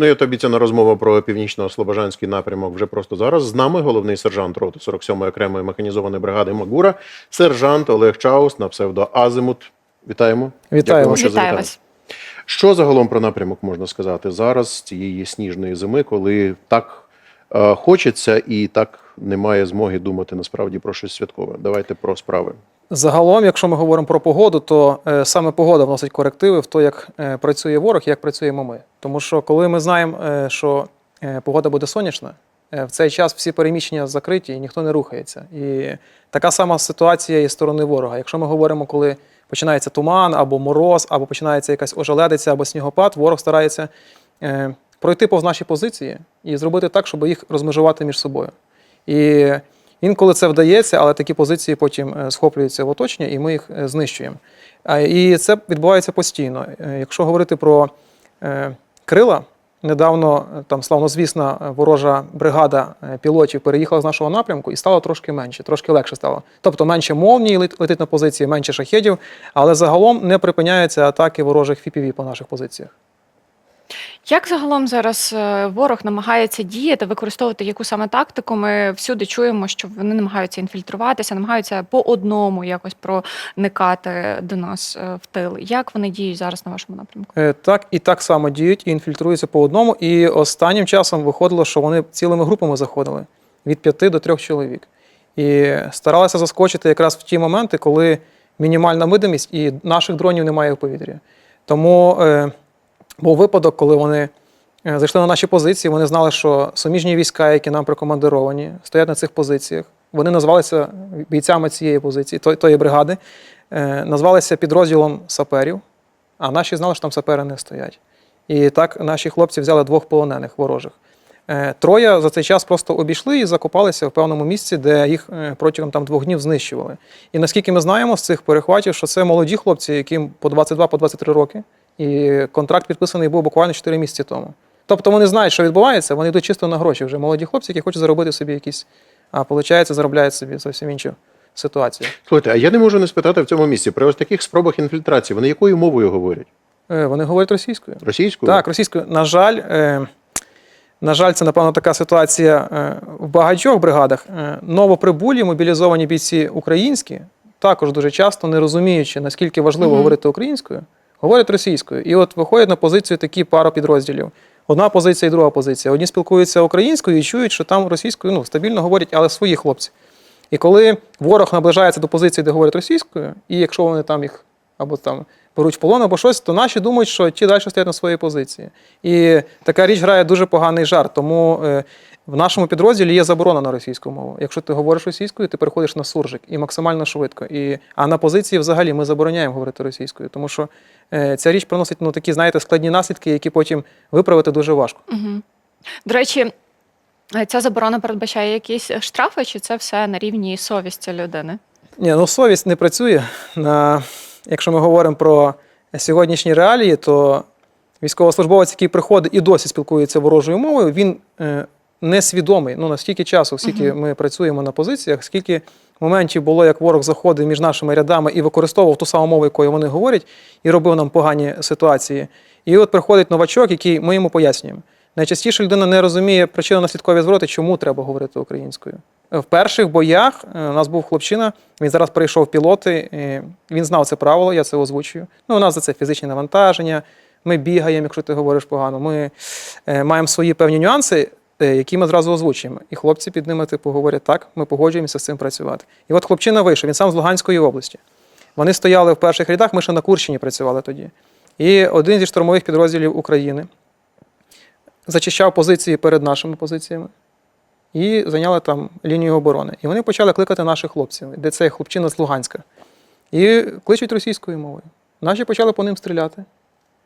Ну і от обіцяна розмова про північно-слобожанський напрямок вже просто зараз. З нами головний сержант роти 47-ї окремої механізованої бригади Магура, сержант Олег Чаус на псевдо Азимут. Вітаємо. Вітаю завітали. вас. Що загалом про напрямок можна сказати зараз, цієї сніжної зими, коли так е, хочеться і так немає змоги думати насправді про щось святкове. Давайте про справи. Загалом, якщо ми говоримо про погоду, то е, саме погода вносить корективи в те, як е, працює ворог як працюємо ми. Тому що коли ми знаємо, е, що погода буде сонячна, в цей час всі переміщення закриті і ніхто не рухається. І така сама ситуація і сторони ворога. Якщо ми говоримо, коли починається туман або мороз, або починається якась ожеледиця або снігопад, ворог старається пройти повз наші позиції і зробити так, щоб їх розмежувати між собою. І інколи це вдається, але такі позиції потім е, схоплюються в оточення, і ми їх е, знищуємо. І це відбувається постійно. Е, Якщо говорити про крила, недавно там славнозвісна ворожа бригада пілотів переїхала з нашого напрямку і стало трошки менше, трошки легше стало. Тобто менше молній летить на позиції, менше шахедів, але загалом не припиняються атаки ворожих FPV по наших позиціях. Як загалом зараз е, ворог намагається діяти, використовувати яку саме тактику? Ми всюди чуємо, що вони намагаються інфільтруватися, намагаються по одному якось проникати до нас е, в тил. Як вони діють зараз на вашому напрямку? Е, Так і так само діють і інфільтруються по одному. І останнім часом виходило, що вони цілими групами заходили від п'яти до трьох чоловік. І старалися заскочити якраз в ті моменти, коли мінімальна видимість і наших дронів немає в повітрі. Тому був випадок, коли вони е, зайшли на наші позиції. Вони знали, що суміжні війська, які нам прикомандировані, стоять на цих позиціях. Вони назвалися бійцями цієї позиції, тої, бригади, е, назвалися підрозділом саперів, а наші знали, що там сапери не стоять. І так наші хлопці взяли двох полонених ворожих. Е, Троє за цей час просто обійшли і закопалися в певному місці, де їх протягом там двох днів знищували. І наскільки ми знаємо з цих перехватів, що це молоді хлопці, яким по 22-23 роки, і контракт підписаний був буквально 4 місяці тому. Тобто вони знають, що відбувається, вони йдуть чисто на гроші. Вже молоді хлопці, які хочуть заробити собі якісь, а виходить, заробляють собі зовсім іншу ситуацію. Слухайте, а я не можу не спитати в цьому місці при ось таких спробах інфільтрації. Вони якою мовою говорять? Е, Вони говорять російською. Російською? Так, російською. На жаль, е, на жаль, це напевно така ситуація е, в багатьох бригадах. Новоприбулі мобілізовані бійці українські також дуже часто, не розуміючи, наскільки важливо Мгм. говорити українською, говорять російською. І от виходять на позицію такі пара підрозділів. Одна позиція і друга позиція. Одні спілкуються українською і чують, що там російською ну, стабільно говорять, але свої хлопці. І коли ворог наближається до позиції, де говорять російською, і якщо вони там їх або там беруть в полон, або щось, то наші думають, що ті далі стоять на своїй позиції. І така річ грає дуже поганий жарт. Тому е, в нашому підрозділі є заборона на російську мову. Якщо ти говориш російською, ти переходиш на суржик і максимально швидко. І, а на позиції взагалі ми забороняємо говорити російською, тому що е, ця річ приносить ну, такі, знаєте, складні наслідки, які потім виправити дуже важко. Угу. До речі, е, ця заборона передбачає якісь штрафи, чи це все на рівні совісті людини? Ні, ну совість не працює. На, якщо ми говоримо про сьогоднішні реалії, то військовослужбовець, який приходить і досі спілкується ворожою мовою, він е, несвідомий. Ну настільки часу, скільки ми працюємо на позиціях, скільки моментів було, як ворог заходив між нашими рядами і використовував ту саму мову, якою вони говорять, і робив нам погані ситуації. І от приходить новачок, який ми йому пояснюємо. Найчастіше людина не розуміє причинно-наслідкові звороти, чому треба говорити українською. В перших боях е, у нас був хлопчина, він зараз перейшов пілоти, він знав це правило, я це озвучую. Ну, у нас за це фізичні навантаження, ми бігаємо, якщо ти говориш погано. Ми е, маємо свої певні нюанси, які ми зразу озвучуємо. І хлопці під ними типу говорять, так, ми погоджуємося з цим працювати. І от хлопчина вийшов, він сам з Луганської області. Вони стояли в перших рядах, ми ще на Курщині працювали тоді. І один зі штурмових підрозділів України зачищав позиції перед нашими позиціями і зайняли там лінію оборони. І вони почали кликати наших хлопців, де це хлопчина з Луганська. І кличуть російською мовою. Наші почали по ним стріляти.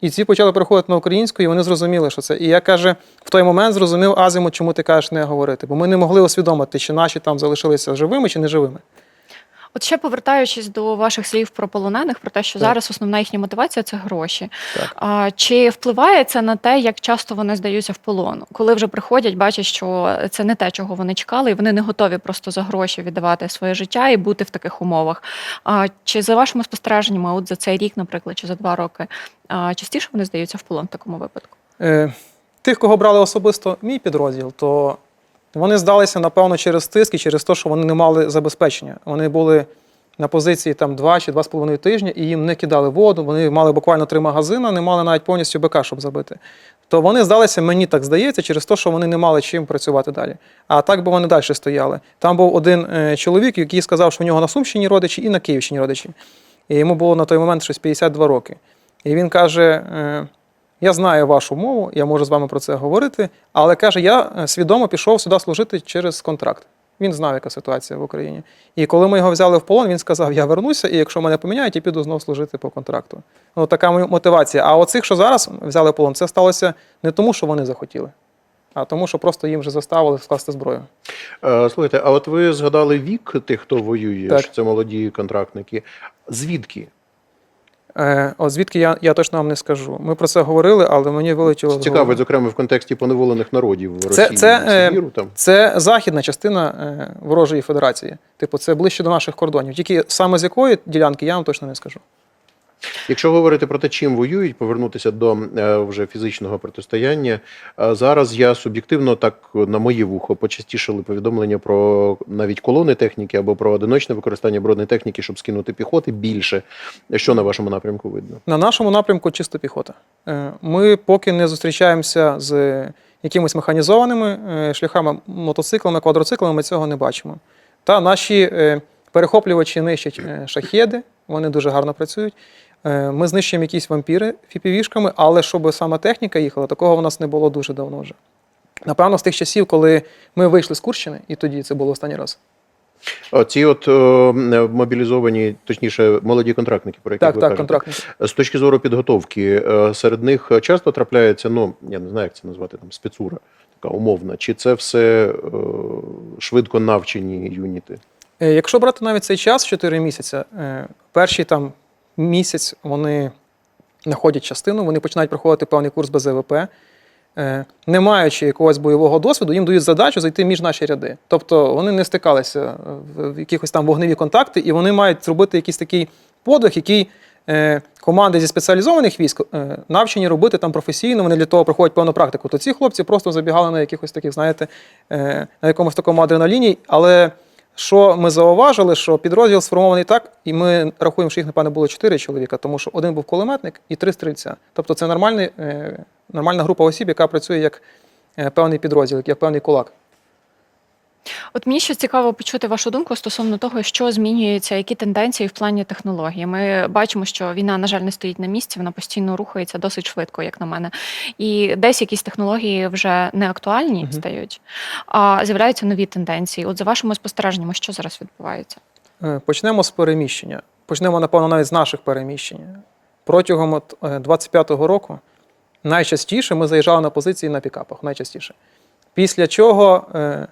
І ці почали переходити на українську, і вони зрозуміли, що це. І я каже, в той момент зрозумів азиму, чому ти кажеш не говорити. Бо ми не могли усвідомити, чи наші там залишилися живими чи неживими. От ще повертаючись до ваших слів про полонених, про те, що Так. зараз основна їхня мотивація це гроші. Так. А, чи впливає це на те, як часто вони здаються в полон? Коли вже приходять, бачать, що це не те, чого вони чекали, і вони не готові просто за гроші віддавати своє життя і бути в таких умовах. А, чи за вашими спостереженнями, от за цей рік, наприклад, чи за два роки, а, частіше вони здаються в полон в такому випадку? Е, тих, кого брали особисто мій підрозділ, то вони здалися, напевно, через тиск і через те, що вони не мали забезпечення. Вони були на позиції там 2 чи 2,5 тижні, і їм не кидали воду. Вони мали буквально три магазини, не мали навіть повністю БК, щоб забити. То вони здалися, мені так здається, через те, що вони не мали чим працювати далі. А так би вони далі стояли. Там був один е, чоловік, який сказав, що в нього на Сумщині родичі і на Київщині родичі. І йому було на той момент щось 52 роки. І він каже: е, Я знаю вашу мову, я можу з вами про це говорити, але каже, я е, свідомо пішов сюди служити через контракт. Він знав, яка ситуація в Україні. І коли ми його взяли в полон, він сказав: Я вернуся, і якщо мене поміняють, я піду знову служити по контракту. Ну, така мо- мотивація. А оцих, що зараз взяли в полон, це сталося не тому, що вони захотіли, а тому, що просто їм вже заставили скласти зброю. Е, Слухайте, а от ви згадали вік тих, хто воює, Так. що це молоді контрактники. Звідки? Е, от звідки я, я точно вам не скажу. Ми про це говорили, але мені вилетіло. з Цікаво, зокрема, в контексті поневолених народів в Це, Росії, це, е, Сибіру, там. це західна частина е, ворожої федерації. Типу, це ближче до наших кордонів. Тільки саме з якої ділянки я вам точно не скажу. Якщо говорити про те, чим воюють, повернутися до е, вже фізичного протистояння. е, Зараз я суб'єктивно так на моє вухо почастішали повідомлення про навіть колони техніки або про одиночне використання бронетехніки, щоб скинути піхоти більше. Що на вашому напрямку видно? На нашому напрямку чисто піхота. Е, Ми поки не зустрічаємося з якимись механізованими е, шляхами, мотоциклами, квадроциклами, ми цього не бачимо. Та наші е, перехоплювачі нищать е, шахеди, вони дуже гарно працюють. Е, Ми знищуємо якісь вампіри фіпівішками, але щоб саме техніка їхала, такого в нас не було дуже давно вже. Напевно, з тих часів, коли ми вийшли з Курщини, і тоді це було останній раз. Ці от е, мобілізовані, точніше, молоді контрактники, про яких Так, ви так, кажете. контрактники. З точки зору підготовки, е, серед них часто трапляється, ну я не знаю, як це назвати там спецура, така умовна. Чи це все е, швидко навчені юніти? Якщо брати навіть цей час, 4 місяці, е, перший там місяць вони знаходять частину, вони починають проходити певний курс БЗВП. Е, Не маючи якогось бойового досвіду, їм дають задачу зайти між наші ряди. Тобто вони не стикалися в якихось там вогневі контакти, і вони мають зробити якийсь такий подвиг, який е, команди зі спеціалізованих військ е, навчені робити там професійно, вони для того проходять певну практику. То ці хлопці просто забігали на якихось таких, знаєте, на якомусь такому адреналіні. Але що ми зауважили, що підрозділ сформований так, і ми рахуємо, що їх, напевно, було чотири чоловіка, тому що один був кулеметник і три стрільця. Тобто це нормальний, е, нормальна група осіб, яка працює як е, певний підрозділ, як певний кулак. От мені ще цікаво почути вашу думку стосовно того, що змінюється, які тенденції в плані технології. Ми бачимо, що війна, на жаль, не стоїть на місці, вона постійно рухається досить швидко, як на мене. І десь якісь технології вже не актуальні Мгм. стають, а з'являються нові тенденції. От за вашими спостереженнями, що зараз відбувається? Е, Почнемо з переміщення. Почнемо, напевно, навіть з наших переміщень. Протягом е, 25-го року найчастіше ми заїжджали на позиції на пікапах. Найчастіше. Після чого е,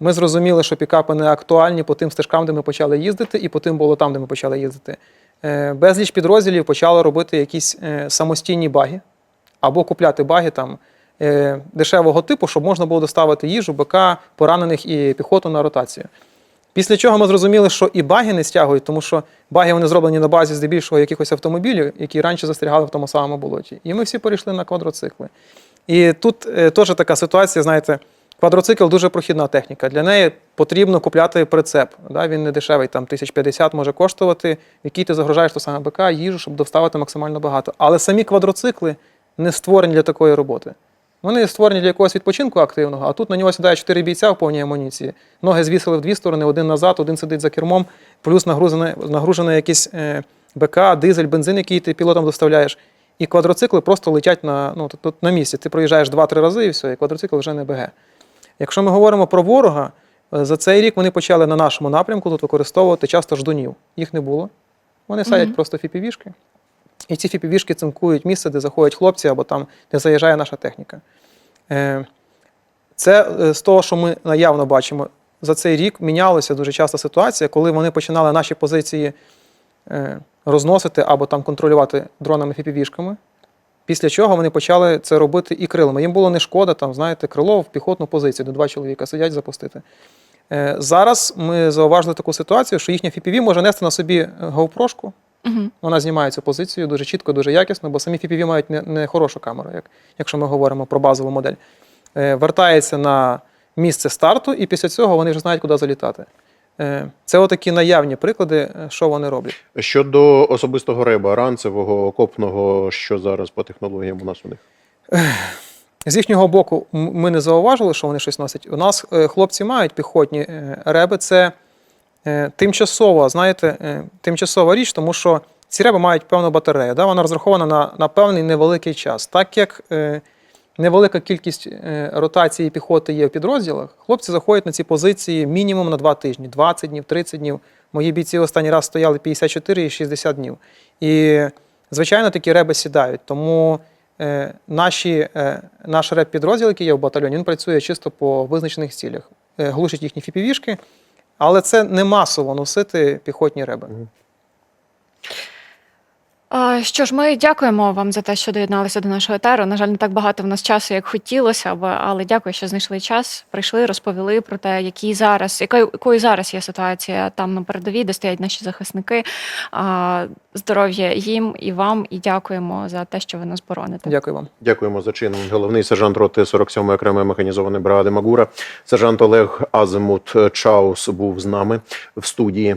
ми зрозуміли, що пікапи не актуальні по тим стежкам, де ми почали їздити, і по тим болотам, де ми почали їздити. Е, Безліч підрозділів почали робити якісь е, самостійні баги або купляти баги там е, дешевого типу, щоб можна було доставити їжу, БК, поранених і піхоту на ротацію. Після чого ми зрозуміли, що і баги не стягують, тому що баги вони зроблені на базі здебільшого якихось автомобілів, які раніше застрягали в тому самому болоті. І ми всі перейшли на квадроцикли. І тут теж така ситуація, знаєте, квадроцикл дуже прохідна техніка. Для неї потрібно купляти прицеп. Да? Він не дешевий, там 1050 може коштувати, в який ти загружаєш то саме БК, їжу, щоб доставити максимально багато. Але самі квадроцикли не створені для такої роботи. Вони створені для якогось відпочинку активного, а тут на нього сідає чотири бійця в повній амуніції. Ноги звісили в дві сторони, один назад, один сидить за кермом, плюс нагружене, нагружене якийсь е, БК, дизель, бензин, який ти пілотом доставляєш. І квадроцикли просто летять на, ну, тут, на місці. Ти проїжджаєш 2-3 рази і все, і квадроцикл вже не БГ. Якщо ми говоримо про ворога, е, за цей рік вони почали на нашому напрямку тут використовувати часто ждунів. Їх не було. Вони садять Мгм. просто фіпівішки. І ці фіпівішки цимкують місце, де заходять хлопці або там, де заїжджає наша техніка. Е, Це е, з того, що ми наявно бачимо, за цей рік мінялася дуже часто ситуація, коли вони починали наші позиції розносити або там контролювати дронами фіпівішками. Після чого вони почали це робити і крилами. Їм було не шкода, там, знаєте, крило в піхотну позицію, де два чоловіка сидять запустити. Е, Зараз ми зауважили таку ситуацію, що їхня FPV може нести на собі GoPro-шку, Угу. Вона знімає цю позицію дуже чітко, дуже якісно, бо самі FPV мають не, не хорошу камеру, як, якщо ми говоримо про базову модель. Е, вертається на місце старту, і після цього вони вже знають, куди залітати. Е, це отакі наявні приклади, е, що вони роблять. Щодо особистого реба, ранцевого, окопного, що зараз по технологіям у нас у них? З їхнього боку, ми не зауважили, що вони щось носять. У нас е, хлопці мають піхотні реби. Це тимчасова, знаєте, тимчасова річ, тому що ці реби мають певну батарею. Да? Вона розрахована на, на певний невеликий час. Так як невелика кількість е, ротації піхоти є в підрозділах, хлопці заходять на ці позиції мінімум на 2 тижні, 20 днів, 30 днів. Мої бійці останній раз стояли 54 і 60 днів. І, звичайно, такі реби сідають. Тому е, наші, е, наш реп-підрозділ, який є в батальйоні, він працює чисто по визначених цілях. Глушить їхні фіпівішки, але це не масово носити піхотні реби. А, Що ж, ми дякуємо вам за те, що доєдналися до нашого етеру. На жаль, не так багато в нас часу, як хотілося б, але дякую, що знайшли час. Прийшли, розповіли про те, які зараз, яка якою зараз є ситуація там на передовій, де стоять наші захисники. А, Здоров'я їм і вам, і дякуємо за те, що ви нас бороните. Дякую вам. Дякуємо за чин. Головний сержант роти 47-ї окремої механізованої бригади Магура, сержант Олег Азимут Чаус був з нами в студії.